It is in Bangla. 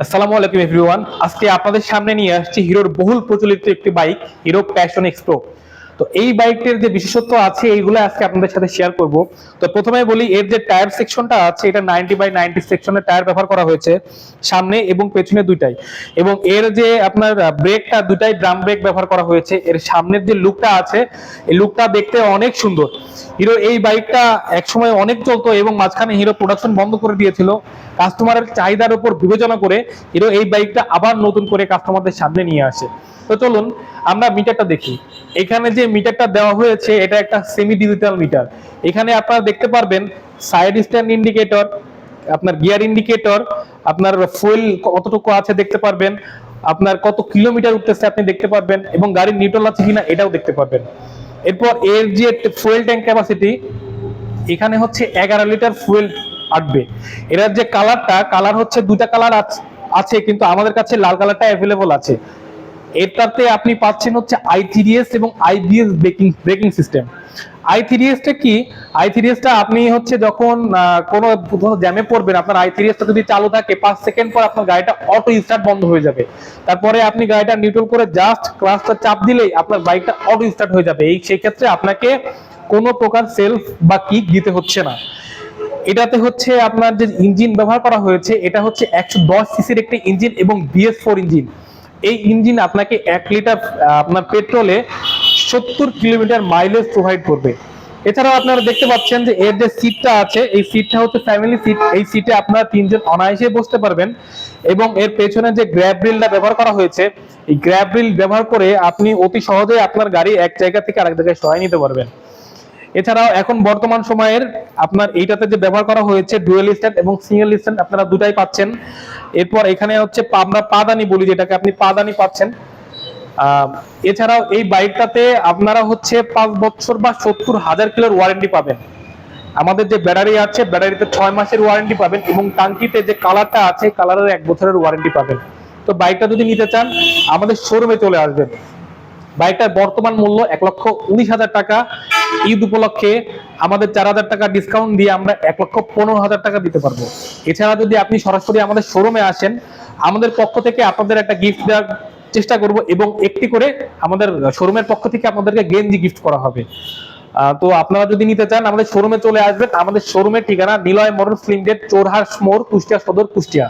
আসসালামু আলাইকুম এভরিওয়ান আজকে আপনাদের সামনে নিয়ে আসছি হিরোর বহুল প্রচলিত একটি বাইক, হিরো প্যাশন এক্সপ্রো তো এই বাইকটির যে বিশেষত্ব আছে, এইগুলো আজকে আপনাদের সাথে শেয়ার করব। তো প্রথমে বলি, এর যে টায়ার সেকশনটা আছে, এটা নাইনটি বাই নাইনটি সেকশনের টায়ার ব্যবহার করা হয়েছে, সামনে এবং পেছনে দুইটাই। এবং এর যে আপনার ব্রেকটা দুটাই ড্রাম ব্রেক ব্যবহার করা হয়েছে। এর সামনের যে লুকটা আছে, এই লুকটা দেখতে অনেক সুন্দর। হিরো, এই বাইকটা একসময় অনেক চলতো এবং মাঝখানে হিরো প্রোডাকশন বন্ধ করে দিয়েছিল। কাস্টমারের চাহিদার উপর বিবেচনা করে হিরো এই বাইকটা আবার নতুন করে কাস্টমারদের সামনে নিয়ে আসে। তো চলুন, আমরা মিটারটা দেখি। এখানে যে মিটারটা দেওয়া হয়েছে, এটা একটা সেমি ডিজিটাল মিটার। এখানে আপনারা দেখতে পারবেন সাইড স্ট্যান্ড ইন্ডিকেটর আপনার গিয়ার ইন্ডিকেটর আপনার ফুয়েল কতটুকু আছে দেখতে পারবেন, আপনার কত কিলোমিটার উঠতেছে আপনি দেখতে পারবেন, এবং গাড়ির নিউট্রাল আছে কিনা এটাও দেখতে পারবেন। এরপর এর যে ফুয়েল ট্যাঙ্ক ক্যাপাসিটি এখানে হচ্ছে এগারো লিটার ফুয়েল আটবে। এটার যে কালারটা কালার হচ্ছে দুটা কালার আছে কিন্তু আমাদের কাছে লাল কালারটা অ্যাভেলেবল আছে। এটাতে আপনি পাচ্ছেন হচ্ছে আই এবং IBS braking braking system I টা কি? আই টা আপনি হচ্ছে যখন কোনো জ্যামে পড়বেন, আপনার আই টা যদি চালু থাকে, পাঁচ সেকেন্ড পর আপনার গাড়িটা অটো স্টার্ট বন্ধ হয়ে যাবে। তারপরে আপনি গাড়িটা নিউট্রাল করে জাস্ট ক্লাসটা চাপ দিলেই আপনার বাইকটা অটো স্টার্ট হয়ে যাবে। এই সেই ক্ষেত্রে আপনাকে কোনো প্রকার সেলফ বা কিক দিতে হচ্ছে না। এটাতে হচ্ছে আপনার যে ইঞ্জিন ব্যবহার করা হয়েছে, এটা হচ্ছে একশো দশ সিসির একটি ইঞ্জিন এবং বিএস ফোর ইঞ্জিন এই ইঞ্জিন আপনাকে এক লিটার আপনার পেট্রোলে সত্তর কিলোমিটার মাইলেজ প্রোভাইড করবে। এছাড়াও আপনারা দেখতে পাচ্ছেন যে এর যে সিটটা আছে, এই সিটটা হচ্ছে ফ্যামিলি সিট এই সিটে আপনারা তিনজন অনায়াসে বসতে পারবেন এবং এর পেছনে যে গ্র্যাব রিলটা ব্যবহার করা হয়েছে, এই গ্র্যাব রিল ব্যবহার করে আপনি অতি সহজে আপনার গাড়ি এক জায়গা থেকে আরেক জায়গায় সহায় নিতে পারবেন। এছাড়াও এখন বর্তমান সময়ের আপনার এইটাতে যে ব্যবহার করা হয়েছে ডুয়েল স্ট্যান্ড এবং সিঙ্গেল স্ট্যান্ড আপনারা দুটাই পাচ্ছেন। এরপর এখানে হচ্ছে আমরা পাদানি বলি যেটাকে আপনি পাদানি পাচ্ছেন। এছাড়াও এই বাইকটাতে আপনারা হচ্ছে পাঁচ বছর বা সত্তর হাজার কিলোর ওয়ারেন্টি পাবেন। আমাদের যে ব্যাটারি আছে, ব্যাটারিতে ছয় মাসের ওয়ারেন্টি পাবেন এবং টাঙ্কিতে যে কালারটা আছে কালারের এক বছরের ওয়ারেন্টি পাবেন। তো বাইকটা যদি নিতে চান, আমাদের শোরুমে চলে আসবেন। বাইকটার বর্তমান মূল্য এক লক্ষ উনিশ হাজার টাকা। ঈদ উপলক্ষে আমাদের চার হাজার টাকা ডিসকাউন্ট দিয়ে আমরা এক লক্ষ পনেরো হাজার টাকা দিতে পারব। এছাড়া যদি আপনি সরাসরি আমাদের শোরুমে আসেন, আমাদের পক্ষ থেকে আপনাদের একটা গিফট দেওয়ার চেষ্টা করব এবং একটি করে আমাদের শোরুমের পক্ষ থেকে আপনাদেরকে গেঞ্জি গিফট করা হবে। তো আপনারা যদি নিতে চান, আমাদের শোরুমে চলে আসবেন। আমাদের শোরুমের ঠিকানা Niloy motor film gate Chorhat মোড়, কুষ্টিয়া সদর, কুষ্টিয়া।